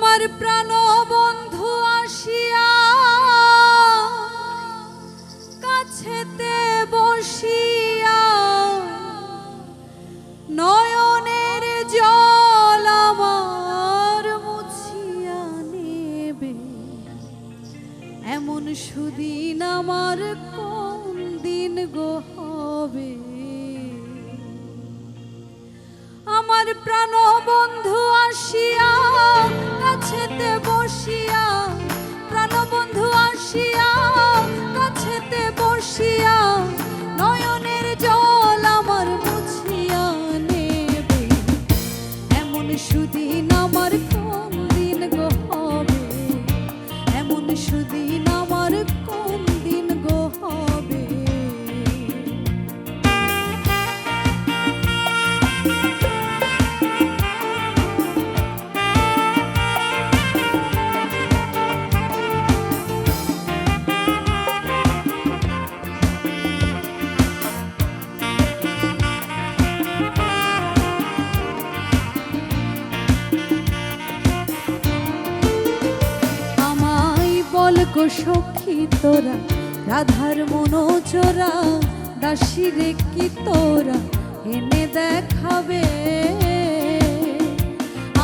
আমার প্রাণ বন্ধু আসিয়া কাছেতে বসিয়া নয়নের জল আমার মুছিয়া নেবে। এমন সুদিন আমার কোন দিন গো হবে? আমার প্রাণ বন্ধু আসিয়া কাছেতে গো সখী তোরা, রাধার মনোচরা দাসী রে কি তোরা এনে দেখাবে?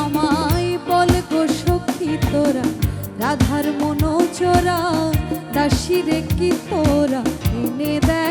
আমায় বল গো সখী তোরা, রাধার মনোচরা দাসী রে কি তোরা এনে দেখাবে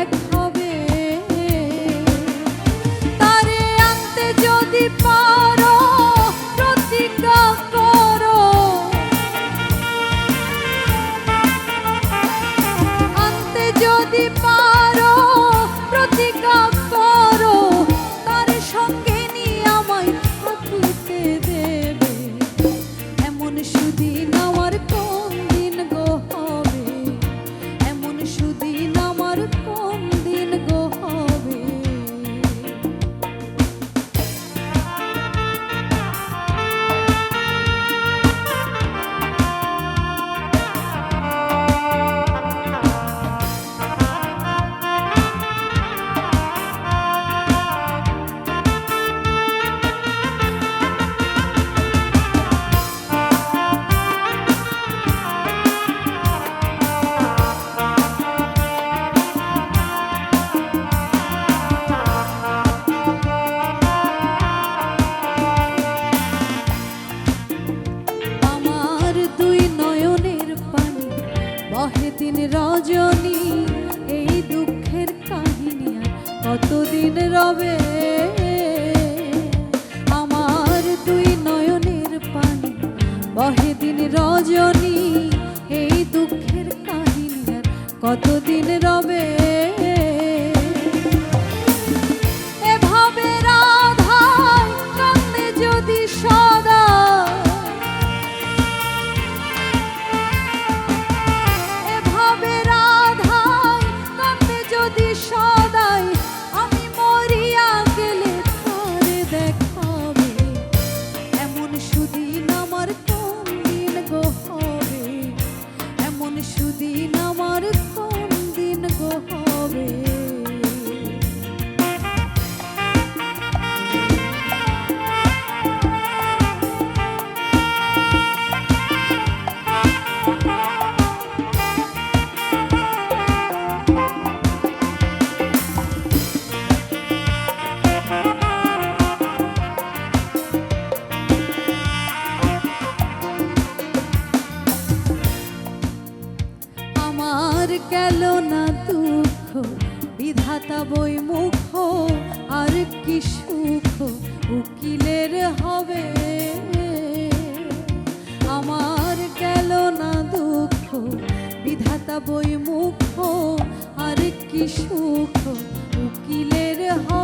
বহে দিন রজনী, এই দুঃখের কাহিনী কতদিন রবে? আমার দুই নয়নের পানি, বহে দিন রজনী, এই দুঃখের কাহিনী আর কতদিন আর কি সুখ উকিলের হয়।